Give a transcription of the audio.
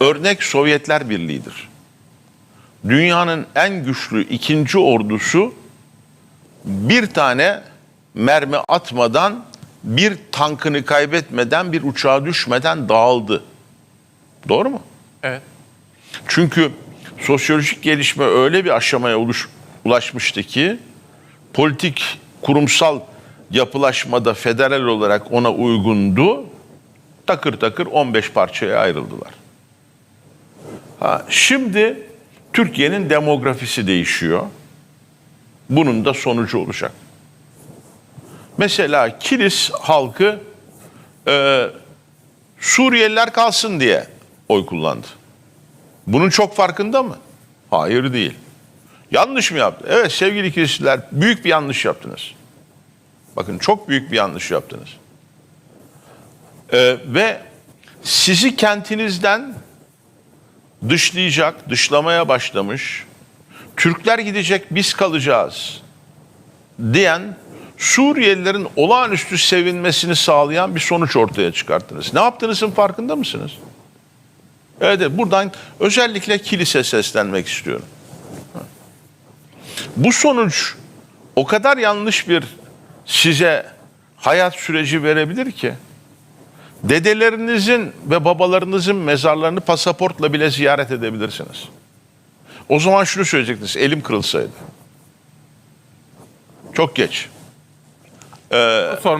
örnek Sovyetler Birliği'dir. Dünyanın en güçlü ikinci ordusu bir tane mermi atmadan, bir tankını kaybetmeden, bir uçağa düşmeden dağıldı. Doğru mu? Evet. Çünkü sosyolojik gelişme öyle bir aşamaya uluş- ulaşmıştı ki politik kurumsal yapılaşmada federal olarak ona uygundu. Takır takır 15 parçaya ayrıldılar. Ha, şimdi Türkiye'nin demografisi değişiyor. Bunun da sonucu olacak. Mesela Kilis halkı e, Suriyeliler kalsın diye oy kullandı. Bunun çok farkında mı? Hayır değil. Yanlış mı yaptı? Evet sevgili kilisler büyük bir yanlış yaptınız. Bakın çok büyük bir yanlış yaptınız. Ee, ve sizi kentinizden dışlayacak, dışlamaya başlamış, Türkler gidecek biz kalacağız diyen Suriyelilerin olağanüstü sevinmesini sağlayan bir sonuç ortaya çıkarttınız. Ne yaptığınızın farkında mısınız? Evet, buradan özellikle kilise seslenmek istiyorum. Bu sonuç o kadar yanlış bir size hayat süreci verebilir ki dedelerinizin ve babalarınızın mezarlarını pasaportla bile ziyaret edebilirsiniz. O zaman şunu söyleyecektiniz, elim kırılsaydı. Çok geç. Sormak